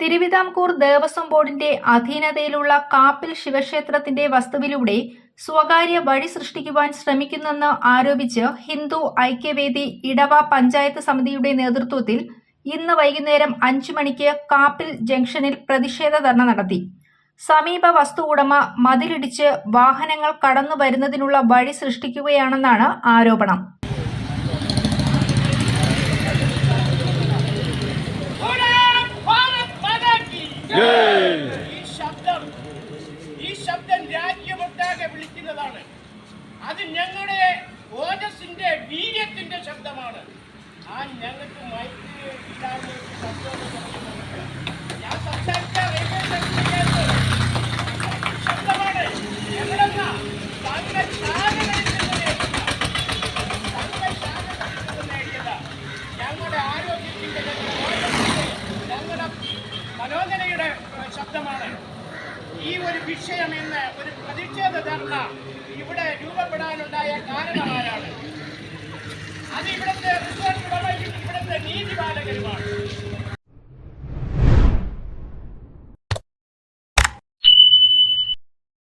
തിരുവിതാംകൂർ ദേവസ്വം ബോർഡിന്റെ അധീനതയിലുള്ള കാപ്പിൽ ശിവക്ഷേത്രത്തിന്റെ വസ്തുവിലൂടെ സ്വകാര്യ വഴി സൃഷ്ടിക്കുവാൻ ശ്രമിക്കുന്നെന്ന് ആരോപിച്ച് ഹിന്ദു ഐക്യവേദി ഇടവ പഞ്ചായത്ത് സമിതിയുടെ നേതൃത്വത്തിൽ ഇന്ന് വൈകുന്നേരം അഞ്ചു മണിക്ക് കാപ്പിൽ ജംഗ്ഷനിൽ പ്രതിഷേധ ധർണ നടത്തി. സമീപ വസ്തു ഉടമ മതിലിടിച്ച് വാഹനങ്ങൾ കടന്നു വരുന്നതിനുള്ള വഴി സൃഷ്ടിക്കുകയാണെന്നാണ് ആരോപണം. രാജ്യമൊട്ടാകെ വിളിക്കുന്നതാണ് അത് ഞങ്ങളുടെ ഓജസിന്റെ വീര്യത്തിന്റെ ശബ്ദമാണ് ആ ഞങ്ങൾക്ക് മൈത്രി. ഞാൻ സംസാരിച്ച ശബ്ദമാണ് എവിടെന്നാ താങ്കളുടെ ചാനലിൽ നിന്ന് നിന്ന് നേടിയതാ. ഞങ്ങളുടെ ആരോഗ്യത്തിന്റെ ഞങ്ങളുടെ മനോനിലയുടെ ശബ്ദമാണ് ഈ ഒരു വിഷയം ഇന്ന് ഒരു പ്രതിഷേധ ധർണ ഇവിടെ രൂപപ്പെടാനുണ്ടായ കാരണമാരാണ് അത് ഇവിടുത്തെ റിസോർട്ട് ഇവിടുത്തെ നീതിപാലകരുമാണ്.